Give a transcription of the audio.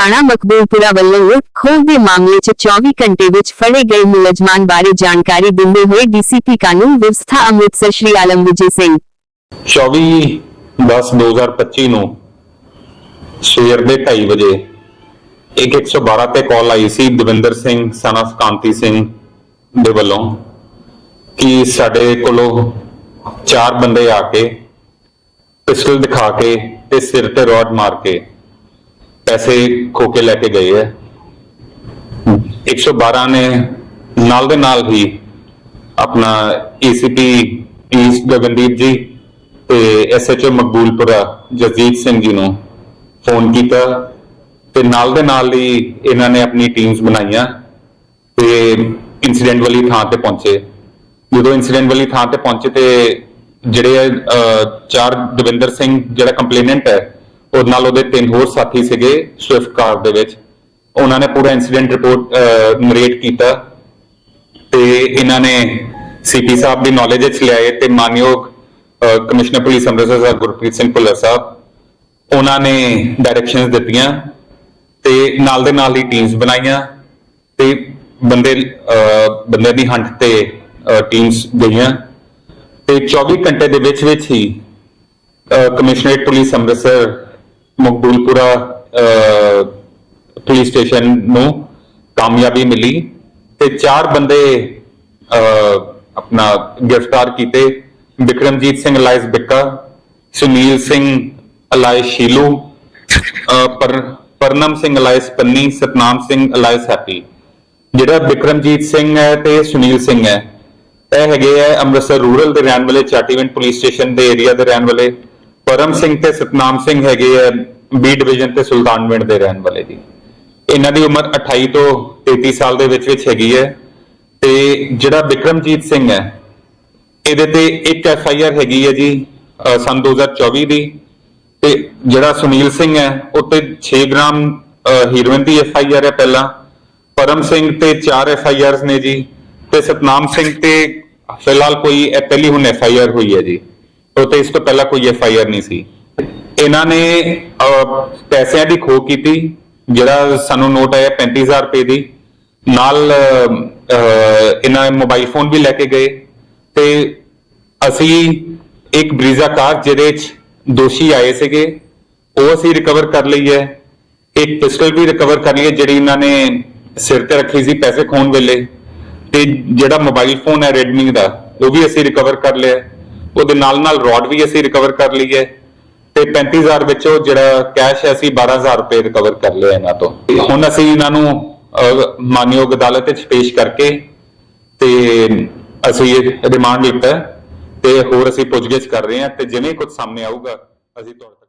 ਥਾਣਾ ਮਕਬੂਲਪੁਰਾ ਵੱਲੋਂ ਲੁੱਟ ਖੋਹ ਦੇ ਮਾਮਲੇ 'ਚ 24 ਘੰਟੇ ਵਿੱਚ ਫੜੇ ਗਏ ਮੁਲਜ਼ਮਾਨ ਬਾਰੇ ਜਾਣਕਾਰੀ ਦਿੰਦੇ ਹੋਏ ਡੀਸੀਪੀ ਕਾਨੂੰਨ ਵਿਵਸਥਾ ਅੰਮ੍ਰਿਤਸਰ ਸ਼੍ਰੀ ਆਲਮ ਵਿਜੇ ਸਿੰਘ। 24 10 2025 ਨੂੰ ਸਵੇਰ ਦੇ 2:30 ਵਜੇ ਇੱਕ 112 ਤੇ ਕਾਲ ਆਈ ਸੀ ਦਵਿੰਦਰ ਸਿੰਘ son of ਕਾਂਤੀ ਸਿੰਘ ਦੇ ਵੱਲੋਂ ਕਿ ਸਾਡੇ ਕੋਲੋਂ ਚਾਰ ਬੰਦੇ ਆ ਕੇ ਪਿਸਟਲ ਦਿਖਾ ਕੇ ਤੇ ਸਿਰ ਤੇ ਰੋਡ ਮਾਰ ਕੇ ਪੈਸੇ ਖੋ ਕੇ ਲੈ ਕੇ ਗਏ ਹੈ 112 ਨੇ ਨਾਲ ਦੇ ਨਾਲ ਹੀ ਆਪਣਾ ਏਸੀਪੀ ਈਸਟ ਗਗਨਦੀਪ ਜੀ ਤੇ ਐਸਐਚਓ ਮਕਬੂਲਪੁਰਾ ਜਗਜੀਤ ਸਿੰਘ ਜੀ ਨੂੰ ਫੋਨ ਕੀਤਾ ਤੇ ਨਾਲ ਦੇ ਨਾਲ ਹੀ ਇਹਨਾਂ ਨੇ ਆਪਣੀ ਟੀਮਸ ਬਣਾਈਆਂ ਤੇ ਇਨਸੀਡੈਂਟ ਵਾਲੀ ਥਾਂ ਤੇ ਪਹੁੰਚੇ। ਜਦੋਂ ਇਨਸੀਡੈਂਟ ਵਾਲੀ ਥਾਂ ਤੇ ਪਹੁੰਚੇ ਤੇ ਜਿਹੜੇ ਅਹ, ਚਾਰ ਦਵਿੰਦਰ ਸਿੰਘ ਜਿਹੜਾ ਕੰਪਲੇਨੈਂਟ ਹੈ ਉਹ ਨਾਲ ਉਹਦੇ ਤਿੰਨ ਹੋਰ ਸਾਥੀ ਸੀਗੇ ਸਵਿਫਟ ਕਾਰ ਦੇ ਵਿੱਚ। ਉਹਨਾਂ ਨੇ ਪੂਰਾ ਇਨਸੀਡੈਂਟ ਰਿਪੋਰਟ ਨਰੇਟ ਕੀਤਾ। ਤੇ ਇਹਨਾਂ ਨੇ ਸੀਪੀ ਸਾਹਿਬ ਦੀ ਨੌਲੇਜ ਵਿੱਚ ਲਿਆਏ ਤੇ ਮਾਨਯੋਗ ਕਮਿਸ਼ਨਰ ਪੁਲਿਸ ਅੰਮ੍ਰਿਤਸਰ ਸਾਹਿਬ ਗੁਰਪ੍ਰੀਤ ਸਿੰਘ ਭੁੱਲਰ ਸਾਹਿਬ, ਉਹਨਾਂ ਨੇ ਡਾਇਰੈਕਸ਼ਨਸ ਦਿੱਤੀਆਂ ਤੇ ਨਾਲ ਦੇ ਨਾਲ ਹੀ ਟੀਮਸ ਬਣਾਈਆਂ ਤੇ ਬੰਦੇ ਬੰਦੇ ਦੀ ਹੰਟ ਤੇ ਟੀਮਸ ਗਈਆਂ। ਤੇ 24 ਘੰਟੇ ਦੇ ਵਿੱਚ ਵਿੱਚ ਹੀ commissionerate police Amritsar Makboolpura police station ਨੂੰ ਕਾਮਯਾਬੀ ਮਿਲੀ ਤੇ ਚਾਰ ਬੰਦੇ ਆਪਣਾ ਗ੍ਰਿਫਤਾਰ ਕੀਤੇ। ਵਿਕਰਮਜੀਤ ਸਿੰਘ ਅਲਾਇਸ ਬਿੱਕਾ, ਸੁਨੀਲ ਸਿੰਘ ਅਲਾਇਸ ਸ਼ੀਲੂ ਪਰ, Parnam Singh alias Panni, Satnam Singh alias Happy. ਜਿਹੜਾ ਵਿਕਰਮਜੀਤ ਸਿੰਘ ਹੈ ਤੇ ਸੁਨੀਲ ਸਿੰਘ ਹੈ। ਇਹ ਹੈਗੇ ਹੈ ਅੰਮ੍ਰਿਤਸਰ ਰੂਰਲ ਦੇ ਰਹਿਣ ਵਾਲੇ, ਚਾਟੀਵਿੰਡ ਪੁਲਿਸ ਸਟੇਸ਼ਨ ਦੇ ਏਰੀਆ ਦੇ ਰਹਿਣ ਵਾਲੇ। ਪਰਮ ਸਿੰਘ ਤੇ ਸਤਨਾਮ ਸਿੰਘ ਹੈਗੇ ਹੈ ਬੀ ਡਿਵੀਜ਼ਨ ਤੇ ਸੁਲਤਾਨਵਿੰਡ ਦੇ ਰਹਿਣ ਵਾਲੇ ਜੀ। ਇਹਨਾਂ ਦੀ ਉਮਰ 28 ਤੋਂ 33 ਸਾਲ ਦੇ ਵਿੱਚ ਵਿੱਚ ਹੈਗੀ ਹੈ ਤੇ ਜਿਹੜਾ ਵਿਕਰਮਜੀਤ ਸਿੰਘ ਹੈ, ਇਹਦੇ ਤੇ ਇੱਕ ਐਫ ਆਈ ਆਰ ਹੈਗੀ ਹੈ ਜੀ ਅਹ ਸੰਨ 2024 ਦੀ। ਤੇ ਜਿਹੜਾ ਸੁਨੀਲ ਸਿੰਘ ਹੈ, ਉਹ 'ਤੇ 6 ਗ੍ਰਾਮ ਹੀਰੋਇਨ ਦੀ ਐਫ ਆਈ ਆਰ ਹੈ ਪਹਿਲਾਂ। ਪਰਮ ਸਿੰਘ ਤੇ 4 ਐਫ ਆਈ ਆਰਸ ਨੇ ਜੀ। ਤੇ ਸਤਨਾਮ ਸਿੰਘ ਤੇ ਫਿਲਹਾਲ ਕੋਈ ਪਹਿਲੀ ਹੁਣ ਐਫ ਆਈ ਆਰ ਹੋਈ ਹੈ ਜੀ। ਤੇ ਇਸ ਤੋਂ ਪਹਿਲਾਂ ਕੋਈ ਐਫ ਆਈ ਆਰ ਨਹੀਂ ਸੀ। ਇਹਨਾਂ ਨੇ ਪੈਸਿਆਂ ਦੀ ਖੋਹ ਕੀਤੀ, ਜਿਹੜਾ ਸਾਨੂੰ ਨੋਟ ਆਇਆ 35000 ਰੁਪਏ ਦੀ। ਨਾਲ ਇਹਨਾਂ ਮੋਬਾਈਲ ਫੋਨ ਵੀ ਲੈ ਕੇ ਗਏ। ਤੇ ਅਸੀਂ ਇੱਕ ਬਰੀਜ਼ਾ ਕਾਰ ਜਿਹਦੇ 'ਚ ਦੋਸ਼ੀ ਆਏ ਸੀਗੇ, ਉਹ ਅਸੀਂ ਰਿਕਵਰ ਕਰ ਲਈ ਹੈ। ਇੱਕ ਪਿਸਟਲ ਵੀ ਰਿਕਵਰ ਕਰ ਲਈ ਹੈ, ਜਿਹੜੀ ਇਹਨਾਂ ਨੇ ਸਿਰ ਤੇ ਰੱਖੀ ਸੀ ਪੈਸੇ ਖੋਣ ਵੇਲੇ। ਤੇ ਜਿਹੜਾ ਮੋਬਾਈਲ ਫੋਨ ਹੈ Redmi ਦਾ, ਉਹ ਵੀ ਅਸੀਂ ਰਿਕਵਰ ਕਰ ਲਿਆ। ਉਹਦੇ ਨਾਲ ਨਾਲ ਰੋਡ ਵੀ ਅਸੀਂ ਰਿਕਵਰ ਕਰ ਲਈ ਹੈ ਤੇ 35000 ਵਿੱਚੋਂ ਜਿਹੜਾ ਕੈਸ਼ ਹੈ, ਅਸੀਂ 12000 ਰੁਪਏ ਰਿਕਵਰ ਕਰ ਲਿਆ ਇਹਨਾਂ ਤੋਂ। ਹੁਣ ਅਸੀਂ ਇਹਨਾਂ ਨੂੰ ਮਾਨਯੋਗ ਅਦਾਲਤ ਵਿੱਚ ਪੇਸ਼ ਕਰਕੇ ਤੇ ਅਸੀਂ ਇਹ ਰਿਮਾਂਡ ਲਿੱਤਾ ਤੇ ਹੋਰ ਅਸੀਂ ਪੁੱਛਗਿੱਛ ਕਰ ਰਹੇ ਹਾਂ ਤੇ ਜਿਵੇਂ ਕੁਝ ਸਾਹਮਣੇ ਆਊਗਾ, ਅਸੀਂ ਤੁਹਾਡੇ